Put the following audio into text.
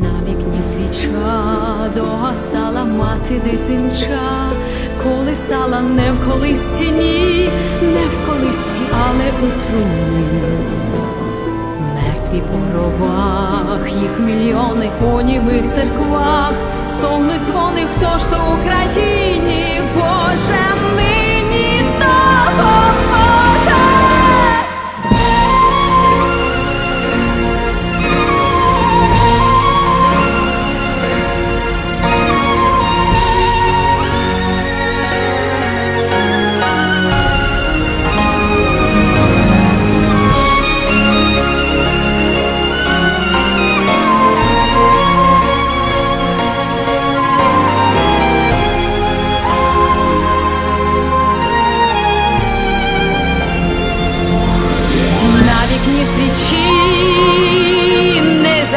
На вікні свіча догасала мати дитинча, колисала не в колисці, ні, не в колисці, але у труні. Мертві по гробах, їх мільйони у німих церквах, стогнуть дзвони, хто ж то Україні, Боже, нині